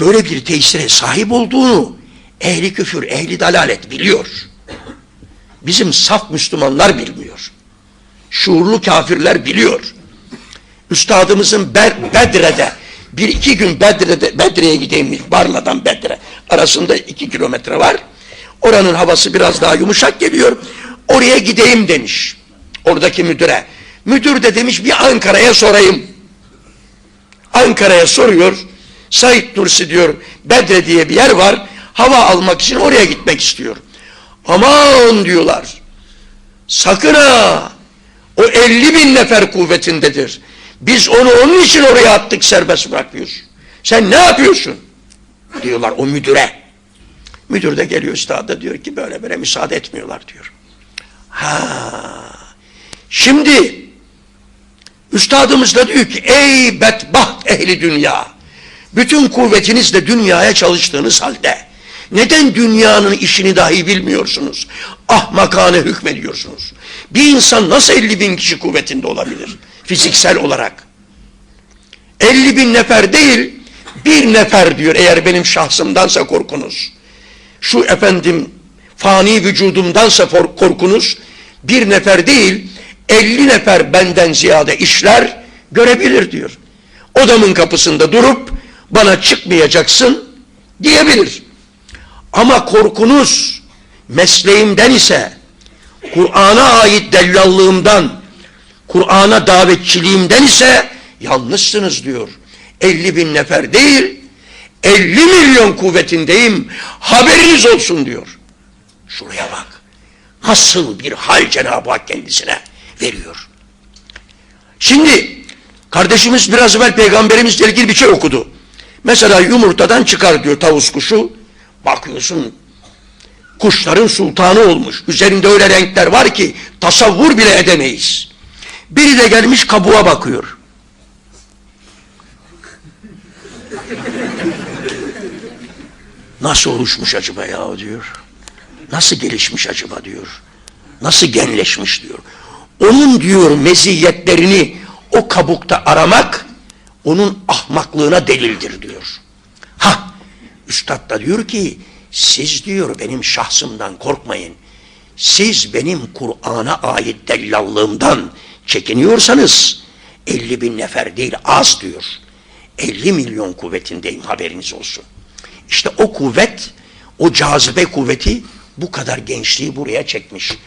böyle bir tesire sahip olduğunu ehli küfür, ehli dalalet biliyor. Bizim saf Müslümanlar bilmiyor. Şuurlu kafirler biliyor. Üstadımızın Bedre'de bir iki gün Bedre'de, Bedre'ye gideyim Barla'dan Bedre arasında iki kilometre var. Oranın havası biraz daha yumuşak geliyor. Oraya gideyim demiş. Oradaki müdüre. Müdür de demiş bir Ankara'ya sorayım. Ankara'ya soruyor. Said Nursi diyor Bedre diye bir yer var. Hava almak için oraya gitmek istiyor. Aman diyorlar. Sakın ha. O 50 bin nefer kuvvetindedir. Biz onu onun için oraya attık serbest bırakıyoruz. Sen ne yapıyorsun? Diyorlar o müdüre. Müdür de geliyor üstada diyor ki böyle böyle müsaade etmiyorlar diyor. Ha. Şimdi üstadımız da diyor ki ey bedbaht ehli dünya. Bütün kuvvetinizle dünyaya çalıştığınız halde neden dünyanın işini dahi bilmiyorsunuz? Ahmakane hükmediyorsunuz. Bir insan nasıl 50 bin kişi kuvvetinde olabilir? Fiziksel olarak. 50 bin nefer değil, bir nefer diyor eğer benim şahsımdansa korkunuz. Şu efendim fani vücudumdansa korkunuz, bir nefer değil, 50 nefer benden ziyade işler görebilir diyor. Odamın kapısında durup bana çıkmayacaksın diyebilir. Ama korkunuz mesleğimden ise Kur'an'a ait dellallığımdan, Kur'an'a davetçiliğimden ise yanlışsınız diyor. 50 bin nefer değil, 50 milyon kuvvetindeyim, haberiniz olsun diyor. Şuraya bak. Nasıl bir hal Cenab-ı Hak kendisine veriyor. Şimdi kardeşimiz biraz evvel peygamberimizle ilgili bir şey okudu. Mesela yumurtadan çıkar diyor tavus kuşu. Bakıyorsun kuşların sultanı olmuş. Üzerinde öyle renkler var ki tasavvur bile edemeyiz. Biri de gelmiş kabuğa bakıyor. Nasıl oluşmuş acaba ya diyor. Nasıl gelişmiş acaba diyor. Nasıl genleşmiş diyor. Onun diyor meziyetlerini o kabukta aramak onun ahmaklığına delildir diyor. Ha, üstad da diyor ki siz diyor benim şahsımdan korkmayın. Siz benim Kur'an'a ait dellallığımdan çekiniyorsanız 50 bin nefer değil az diyor. 50 milyon kuvvetindeyim haberiniz olsun. İşte o kuvvet, o cazibe kuvveti bu kadar gençliği buraya çekmiş.